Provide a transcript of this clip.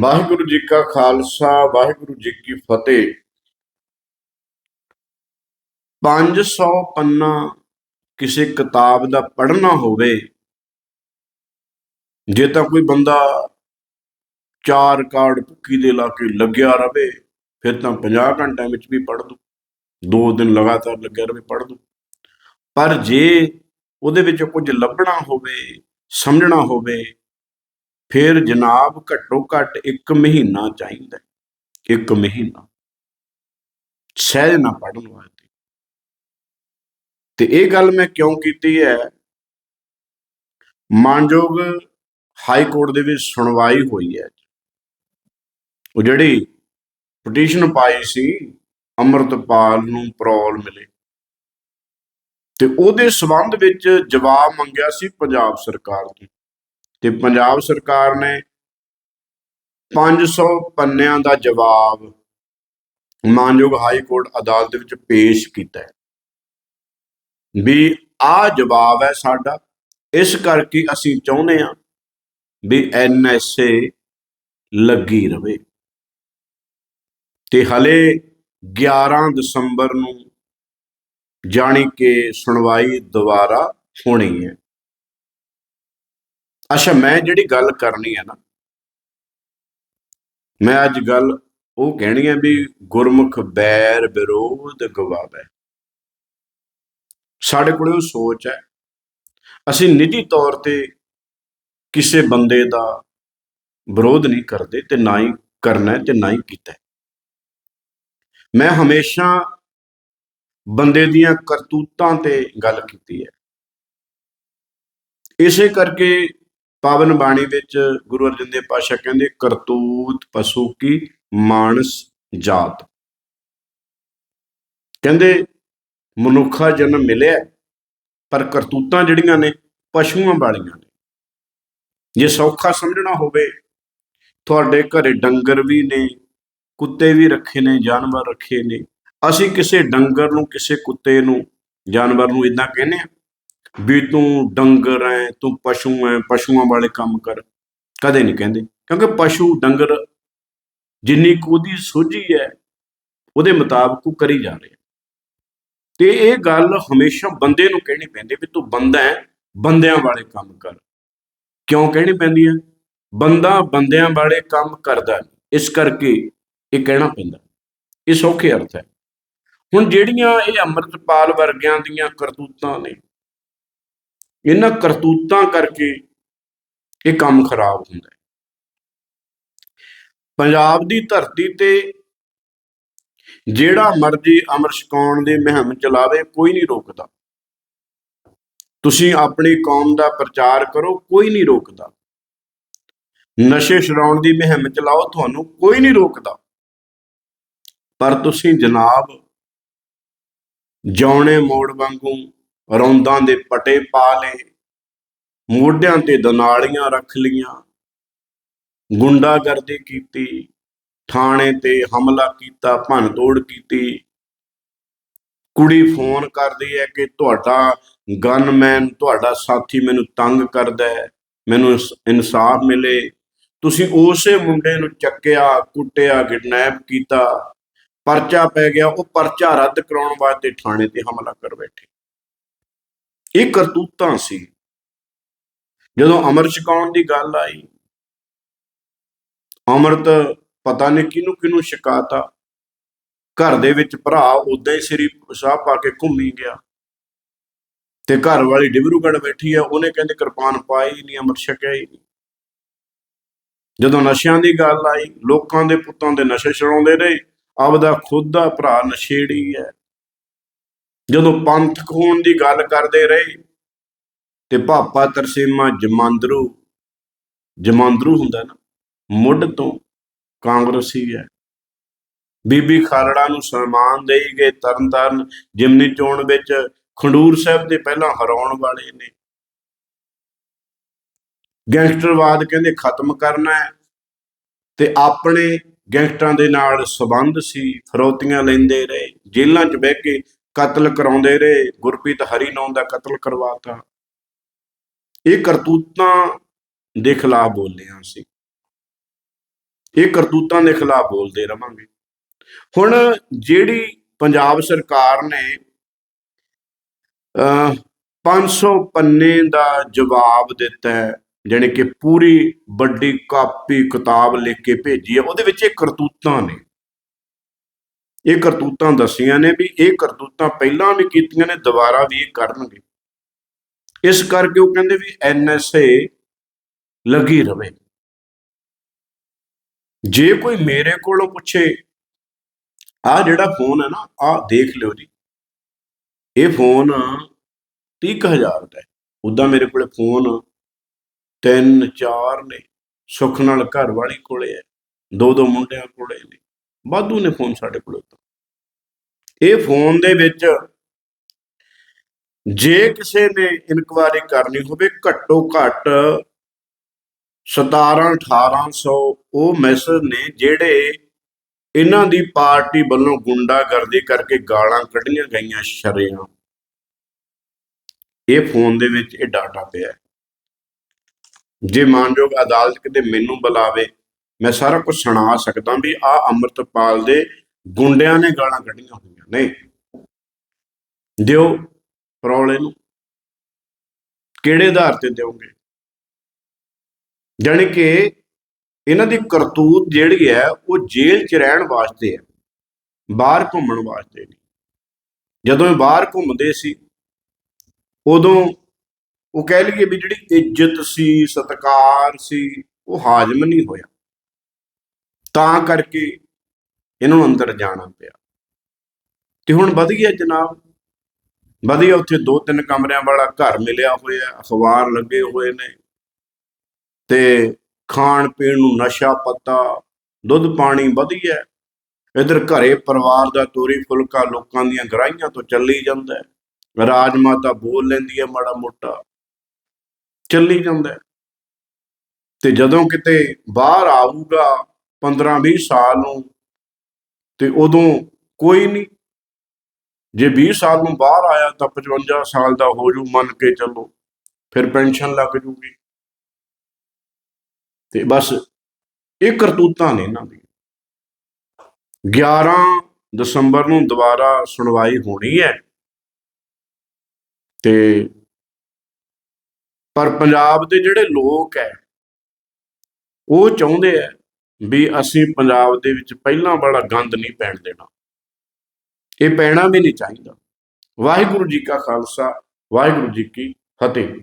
ਵਾਹਿਗੁਰੂ ਜੀ ਕਾ ਖਾਲਸਾ, ਵਾਹਿਗੁਰੂ ਜੀ ਕੀ ਫਤਿਹ। 500 ਪੰਨਾ ਕਿਸੇ ਕਿਤਾਬ ਦਾ ਪੜ੍ਹਨਾ ਹੋਵੇ, ਜੇ ਤਾਂ ਕੋਈ ਬੰਦਾ ਚਾਰ ਕਾਰਡ ਭੁੱਕੀ ਦੇ ਲਾ ਕੇ ਲੱਗਿਆ ਰਵੇ, ਫਿਰ ਤਾਂ 50 ਘੰਟਿਆਂ ਵਿੱਚ ਵੀ ਪੜ੍ਹ ਦੂ। ਦੋ ਦਿਨ ਲਗਾਤਾਰ ਲੱਗਿਆ ਰਵੇ, ਪੜ੍ਹ ਦੂ। ਪਰ ਜੇ ਉਹਦੇ ਵਿੱਚ ਕੁਝ ਲੱਭਣਾ ਹੋਵੇ, ਸਮਝਣਾ ਹੋਵੇ ਫਿਰ ਜਨਾਬ ਘੱਟੋ ਘੱਟ 1 ਮਹੀਨਾ ਚਾਹੀਦਾ ਹੈ। ਇੱਕ ਮਹੀਨਾ। ਸਹਿਜ ਨਾ ਪੜਨ ਵਾਸਤੇ। ਤੇ ਇਹ ਗੱਲ ਮੈਂ ਕਿਉਂ ਕੀਤੀ ਹੈ? ਮਾਨਯੋਗ ਹਾਈ ਕੋਰਟ ਦੇ ਵਿੱਚ ਸੁਣਵਾਈ ਹੋਈ ਹੈ। ਉਹ ਜਿਹੜੀ ਪਟੀਸ਼ਨ ਪਾਈ ਸੀ, ਅਮਰਤਪਾਲ ਨੂੰ ਪਰੋਲ ਮਿਲੇ। ਤੇ ਉਹਦੇ ਸਬੰਧ ਵਿੱਚ ਜਵਾਬ ਮੰਗਿਆ ਸੀ ਪੰਜਾਬ ਸਰਕਾਰ ਤੋਂ ਤੇ ਪੰਜਾਬ ਸਰਕਾਰ ਨੇ 500 ਪੰਨਿਆਂ ਦਾ ਜਵਾਬ ਮਾਨਯੋਗ ਹਾਈ ਕੋਰਟ ਅਦਾਲਤ ਦੇ ਵਿੱਚ ਪੇਸ਼ ਕੀਤਾ ਹੈ। ਵੀ ਆ ਜਵਾਬ ਹੈ ਸਾਡਾ। ਇਸ ਕਰਕੇ ਅਸੀਂ ਚਾਹੁੰਦੇ ਹਾਂ ਵੀ ਐਨਐਸਏ ਲੱਗੀ ਰਵੇ। ਤੇ ਹਲੇ 11 ਦਸੰਬਰ ਨੂੰ ਜਾਣੀ ਕਿ ਸੁਣਵਾਈ ਦੁਬਾਰਾ ਹੋਣੀ ਹੈ। ਅੱਛਾ, ਮੈਂ ਜਿਹੜੀ ਗੱਲ ਕਰਨੀ ਹੈ ਨਾ, ਮੈਂ ਅੱਜ ਗੱਲ ਉਹ ਕਹਿਣੀ ਹੈ ਵੀ ਗੁਰਮੁਖ ਬੈਰ ਵਿਰੋਧ ਗਵਾਵੇ। ਸਾਡੇ ਕੋਲ ਉਹ ਸੋਚ ਹੈ। ਅਸੀਂ ਨਿੱਜੀ ਤੌਰ ਤੇ ਕਿਸੇ ਬੰਦੇ ਦਾ ਵਿਰੋਧ ਨਹੀਂ ਕਰਦੇ ਤੇ ਨਾ ਹੀ ਕਰਨਾ ਤੇ ਨਾ ਹੀ ਕੀਤਾ ਮੈਂ ਹਮੇਸ਼ਾ ਬੰਦੇ ਦੀਆਂ ਕਰਤੂਤਾਂ ਤੇ ਗੱਲ ਕੀਤੀ ਹੈ। ਇਸੇ ਕਰਕੇ ਪਾਵਨ ਬਾਣੀ ਵਿੱਚ ਗੁਰੂ ਅਰਜਨ ਦੇਵ ਪਾਸ਼ਾ ਕਹਿੰਦੇ, ਕਰਤੂਤ ਪਸ਼ੂ ਕੀ ਮਾਨਸ ਜਾਤ। ਕਹਿੰਦੇ, ਮਨੁੱਖਾ ਜਨਮ ਮਿਲਿਆ, ਪਰ ਕਰਤੂਤਾਂ ਜਿਹੜੀਆਂ ਨੇ, ਪਸ਼ੂਆਂ ਵਾਲੀਆਂ ਨੇ। ਜੇ ਸੌਖਾ ਸਮਝਣਾ ਹੋਵੇ, ਤੁਹਾਡੇ ਘਰੇ ਡੰਗਰ ਵੀ ਨੇ, ਕੁੱਤੇ ਵੀ ਰੱਖੇ ਨੇ, ਜਾਨਵਰ ਰੱਖੇ ਨੇ। ਅਸੀਂ ਕਿਸੇ ਡੰਗਰ ਨੂੰ, ਕਿਸੇ ਕੁੱਤੇ ਨੂੰ, ਜਾਨਵਰ ਨੂੰ ਇਦਾਂ ਕਹਿੰਦੇ ਆ ਵੀ ਤੂੰ ਡੰਗਰ ਐ, ਤੂੰ ਪਸ਼ੂ ਐ, ਪਸ਼ੂਆਂ ਵਾਲੇ ਕੰਮ ਕਰ। ਕਦੇ ਨਹੀਂ ਕਹਿੰਦੇ, ਕਿਉਂਕਿ ਪਸ਼ੂ ਡੰਗਰ ਜਿੰਨੀ ਕੁ ਉਹਦੀ ਸੋਝੀ ਹੈ ਉਹਦੇ ਮੁਤਾਬਕ ਉਹ ਕਰੀ ਜਾ ਰਿਹਾ ਤੇ ਇਹ ਗੱਲ ਹਮੇਸ਼ਾ ਬੰਦੇ ਨੂੰ ਕਹਿਣੀ ਪੈਂਦੀ ਵੀ ਤੂੰ ਬੰਦਾ ਹੈ ਬੰਦਿਆਂ ਵਾਲੇ ਕੰਮ ਕਰ। ਕਿਉਂ ਕਹਿਣੀ ਪੈਂਦੀ ਹੈ ਬੰਦਾ ਬੰਦਿਆਂ ਵਾਲੇ ਕੰਮ ਕਰਦਾ ਨਹੀਂ। ਇਸ ਕਰਕੇ ਇਹ ਕਹਿਣਾ ਪੈਂਦਾ। ਇਹ ਸੌਖੇ ਅਰਥ ਹੈ ਹੁਣ ਜਿਹੜੀਆਂ ਇਹ ਅੰਮ੍ਰਿਤਪਾਲ ਵਰਗਿਆਂ ਦੀਆਂ ਕਰਤੂਤਾਂ ਨੇ ਇਹਨਾਂ ਕਰਤੂਤਾਂ ਕਰਕੇ ਇਹ ਕੰਮ ਖਰਾਬ ਹੁੰਦਾ ਹੈ। ਪੰਜਾਬ ਦੀ ਧਰਤੀ ਤੇ ਜਿਹੜਾ ਮਰਜ਼ੀ ਅਮਰ ਛਕਾਉਣ ਦੀ ਮੁਹਿੰਮ ਚਲਾਵੇ, ਕੋਈ ਨਹੀਂ ਰੋਕਦਾ। ਤੁਸੀਂ ਆਪਣੀ ਕੌਮ ਦਾ ਪ੍ਰਚਾਰ ਕਰੋ, ਕੋਈ ਨਹੀਂ ਰੋਕਦਾ। ਨਸ਼ੇ ਛਡਾਉਣ ਦੀ ਮੁਹਿੰਮ ਚਲਾਓ, ਤੁਹਾਨੂੰ ਕੋਈ ਨਹੀਂ ਰੋਕਦਾ। ਪਰ ਤੁਸੀਂ ਜਨਾਬ ਜੌਣੇ ਮੋੜ ਵਾਂਗੂ ਰੌਂਦਾਂ ਦੇ ਪਟੇ ਪਾ ਲਏ, ਮੋਢਿਆਂ ਤੇ ਦਨਾਲੀਆਂ ਰੱਖ ਲੀਆਂ ਗੁੰਡਾਗਰਦੀ ਕੀਤੀ, ਥਾਣੇ ਤੇ ਹਮਲਾ ਕੀਤਾ ਭੰਨ ਤੋੜ ਕੀਤੀ। ਕੁੜੀ ਫੋਨ ਕਰਦੀ ਹੈ ਕਿ ਤੁਹਾਡਾ ਗਨਮੈਨ ਤੁਹਾਡਾ ਸਾਥੀ ਮੈਨੂੰ ਤੰਗ ਕਰਦਾ ਹੈ, ਮੈਨੂੰ ਇਨਸਾਫ ਮਿਲੇ। ਤੁਸੀਂ ਉਸੇ ਮੁੰਡੇ ਨੂੰ ਚੱਕਿਆ, ਕੁੱਟਿਆ ਕਿਡਨੈਪ ਕੀਤਾ। ਪਰਚਾ ਪੈ ਗਿਆ, ਉਹ ਪਰਚਾ ਰੱਦ ਕਰਾਉਣ ਵਾਸਤੇ ਥਾਣੇ ਤੇ ਹਮਲਾ ਕਰ ਬੈਠੇ। ਇਹ ਕਰਤੂਤਾਂ ਸੀ। ਜਦੋਂ ਅਮਰ ਛਕਾਉਣ ਦੀ ਗੱਲ ਆਈ, ਅਮਰਤ ਪਤਾ ਨਹੀਂ ਕਿਹਨੂੰ ਕਿਹਨੂੰ ਛਕਾਤਾ। ਘਰ ਦੇ ਵਿੱਚ ਭਰਾ ਉਦਾਂ ਹੀ ਸ੍ਰੀ ਸਾਹਿਬ ਪਾ ਕੇ ਘੁੰਮੀ ਗਿਆ। ਤੇ ਘਰ ਵਾਲੀ ਡਿਬਰੂਗੜ੍ਹ ਬੈਠੀ ਆ, ਉਹਨੇ ਕਹਿੰਦੇ ਕਿਰਪਾਨ ਪਾਈ ਨਹੀਂ, ਅਮਰ ਛਕਿਆ ਹੀ ਨਹੀਂ। ਜਦੋਂ ਨਸ਼ਿਆਂ ਦੀ ਗੱਲ ਆਈ, ਲੋਕਾਂ ਦੇ ਪੁੱਤਾਂ ਦੇ ਨਸ਼ੇ ਛਡਾਉਂਦੇ ਰਹੇ, ਆਪਦਾ ਖੁਦ ਦਾ ਭਰਾ ਨਸ਼ੇੜੀ ਹੈ। ਜਦੋਂ ਪੰਥਕ ਹੋਣ ਦੀ ਗੱਲ ਕਰਦੇ ਰਹੇ ਤੇ ਭਾਪਾ ਤਰਸੇਮਾ ਜਮਾਂਦਰੂ ਜਮਾਂਦਰੂ ਹੁੰਦਾ ਨਾ, ਮੁੱਢ ਤੋਂ ਕਾਂਗਰਸੀ ਹੈ। ਬੀਬੀ ਖਾਲੜਾ ਨੂੰ ਸਨਮਾਨ ਦੇਈ ਗਏ ਤਰਨਤਾਰਨ ਜਿਮਨੀ ਚੋਣ ਵਿੱਚ ਖੰਡੂਰ ਸਾਹਿਬ ਦੇ ਪਹਿਲਾਂ ਹਰਾਉਣ ਵਾਲੇ ਨੇ। ਗੈਂਗਸਟਰਵਾਦ ਕਹਿੰਦੇ ਖਤਮ ਕਰਨਾ ਹੈ ਤੇ ਆਪਣੇ ਗੈਂਗਸਟਰਾਂ ਦੇ ਨਾਲ ਸਬੰਧ ਸੀ, ਫਰੋਤੀਆਂ ਲੈਂਦੇ ਰਹੇ, ਜੇਲ੍ਹਾਂ 'ਚ ਬਹਿ ਕੇ ਕਤਲ ਕਰਾਉਂਦੇ ਰਹੇ, ਗੁਰਪ੍ਰੀਤ ਹਰੀ ਨੌਂ ਦਾ ਕਤਲ ਕਰਵਾਤਾ। ਇਹ ਕਰਤੂਤਾਂ ਦੇ ਖਿਲਾਫ ਬੋਲਦੇ ਹਾਂ ਅਸੀਂ। ਇਹ ਕਰਤੂਤਾਂ ਦੇ ਖਿਲਾਫ ਬੋਲਦੇ ਰਵਾਂਗੇ। ਹੁਣ ਜਿਹੜੀ ਪੰਜਾਬ ਸਰਕਾਰ ਨੇ ਅ 500 ਪੰਨੇ ਦਾ ਜਵਾਬ ਦਿੱਤਾ ਹੈ, ਜਾਣੀ ਕਿ ਪੂਰੀ ਵੱਡੀ ਕਾਪੀ ਕਿਤਾਬ ਲਿਖ ਕੇ ਭੇਜੀ ਹੈ, ਉਹਦੇ ਵਿੱਚ ਇਹ ਕਰਤੂਤਾਂ ਨੇ। ਇਹ ਕਰਤੂਤਾਂ ਦੱਸੀਆਂ ਨੇ ਵੀ ਇਹ ਕਰਤੂਤਾਂ ਪਹਿਲਾਂ ਵੀ ਕੀਤੀਆਂ ਨੇ, ਦੁਬਾਰਾ ਵੀ ਇਹ ਕਰਨਗੇ। ਇਸ ਕਰਕੇ ਉਹ ਕਹਿੰਦੇ ਵੀ ਐਨਐਸਏ ਲੱਗੀ ਰਵੇ। ਜੇ ਕੋਈ ਮੇਰੇ ਕੋਲੋਂ ਪੁੱਛੇ ਆ ਜਿਹੜਾ ਫੋਨ ਹੈ ਨਾ ਆ ਦੇਖ ਲਿਓ ਜੀ। ਇਹ ਫੋਨ 30000 ਦਾ ਹੈ। ਉਦਾਂ ਮੇਰੇ ਕੋਲੇ ਫੋਨ ਤਿੰਨ ਚਾਰ ਨੇ। ਸੁੱਖ ਨਾਲ ਘਰ ਵਾਲੀ ਕੋਲੇ ਹੈ। ਦੋ ਦੋ ਮੁੰਡਿਆਂ ਕੋਲੇ ਨੇ। ਵਾਧੂ ਨੇ ਫੋਨ ਸਾਡੇ ਕੋਲੇ ਇਹ ਫੋਨ ਦੇ ਵਿੱਚ ਜੇ ਕਿਸੇ ਨੇ ਇਨਕੁਆਇਰੀ ਕਰਨੀ ਹੋਵੇ, ਘੱਟੋ ਘੱਟ 17 1800 ਉਹ ਮੈਸੇਜ ਨੇ ਜਿਹੜੇ ਇਹਨਾਂ ਦੀ ਪਾਰਟੀ ਵੱਲੋਂ ਗੁੰਡਾਗਰਦੀ ਕਰਕੇ ਗਾਲਾਂ ਕੱਢੀਆਂ ਗਈਆਂ ਸ਼ਰੇਆਮ। ਇਹ ਫੋਨ ਦੇ ਵਿੱਚ ਇਹ ਡਾਟਾ ਪਿਆ। ਜੇ ਮਾਨਯੋਗ ਅਦਾਲਤ ਕਿਤੇ ਮੈਨੂੰ ਬੁਲਾਵੇ ਮੈਂ ਸਾਰਾ ਕੁਝ ਸੁਣਾ ਸਕਦਾ ਵੀ ਆ ਅੰਮ੍ਰਿਤਪਾਲ ਦੇ ਗੁੰਡਿਆਂ ਨੇ ਗਾਲਾਂ ਕੱਢੀਆਂ ਹੋਈਆਂ ਨੇ। ਦਿਓ ਪਰੌਲੇ ਨੂੰ। ਕਿਹੜੇ ਆਧਾਰ ਤੇ ਦਿਓਗੇ? ਜਾਣੀ ਕਿ ਇਹਨਾਂ ਦੀ ਕਰਤੂਤ ਜਿਹੜੀ ਹੈ, ਉਹ ਜੇਲ੍ਹ 'ਚ ਰਹਿਣ ਵਾਸਤੇ ਹੈ, ਬਾਹਰ ਘੁੰਮਣ ਵਾਸਤੇ ਨਹੀਂ। ਜਦੋਂ ਇਹ ਬਾਹਰ ਘੁੰਮਦੇ ਸੀ, ਉਦੋਂ ਉਹ ਕਹਿ ਲਈਏ ਵੀ ਜਿਹੜੀ ਇੱਜ਼ਤ ਸੀ, ਸਤਕਾਰ ਸੀ, ਉਹ ਹਾਜ਼ਮ ਨਹੀਂ ਹੋਇਆ। ਤਾਂ ਕਰਕੇ ਇਹਨਾਂ ਨੂੰ ਅੰਦਰ ਜਾਣਾ ਪਿਆ। ਤੇ ਹੁਣ ਵਧੀਆ ਜਨਾਬ। ਵਧੀਆ ਉੱਥੇ ਦੋ ਤਿੰਨ ਕਮਰਿਆਂ ਵਾਲਾ ਘਰ ਮਿਲਿਆ ਹੋਇਆ, ਅਖਬਾਰ ਲੱਗੇ ਹੋਏ ਨੇ। ਤੇ ਖਾਣ ਪੀਣ ਨੂੰ ਨਸ਼ਾ ਪੱਤਾ, ਦੁੱਧ ਪਾਣੀ ਵਧੀਆ ਇਧਰ ਘਰੇ ਪਰਿਵਾਰ ਦਾ ਤੋਰੀ ਫੁਲਕਾ ਲੋਕਾਂ ਦੀਆਂ ਗਰਾਈਆਂ ਤੋਂ ਚੱਲੀ ਜਾਂਦਾ ਹੈ। ਰਾਜ ਮਾਤਾ ਬੋਲ ਲੈਂਦੀ ਹੈ ਮਾੜਾ ਮੋਟਾ, ਚੱਲੀ ਜਾਂਦਾ ਤੇ ਜਦੋਂ ਕਿਤੇ ਬਾਹਰ ਆਊਗਾ 15 20 ਸਾਲ ਨੂੰ ਤੇ ਉਦੋਂ ਕੋਈ ਨਹੀਂ। ਜੇ 20 ਸਾਲ ਨੂੰ ਬਾਹਰ ਆਇਆ ਤਾਂ 55 ਸਾਲ ਦਾ ਹੋ ਜੂ ਮੰਨ ਕੇ ਚੱਲੋ, ਫਿਰ ਪੈਨਸ਼ਨ ਲੱਗ ਜੂਗੀ। ਤੇ ਬਸ ਇਹ ਕਰਤੂਤਾਂ ਨੇ ਇਹਨਾਂ ਦੀ 11 ਦਸੰਬਰ ਨੂੰ ਦੁਬਾਰਾ ਸੁਣਵਾਈ ਹੋਣੀ ਹੈ। ਤੇ ਪਰ ਪੰਜਾਬ ਦੇ ਜਿਹੜੇ ਲੋਕ ਹੈ, ਉਹ ਚਾਹੁੰਦੇ ਆ ਵੀ ਅਸੀਂ ਪੰਜਾਬ ਦੇ ਵਿੱਚ ਪਹਿਲਾਂ ਵਾਲਾ ਗੰਦ ਨਹੀਂ ਪੈਣ ਦੇਣਾ। ਇਹ ਪੈਣਾ ਵੀ ਨਹੀਂ ਚਾਹੀਦਾ। ਵਾਹਿਗੁਰੂ ਜੀ ਕਾ ਖਾਲਸਾ, ਵਾਹਿਗੁਰੂ ਜੀ ਕੀ ਫਤਿਹ।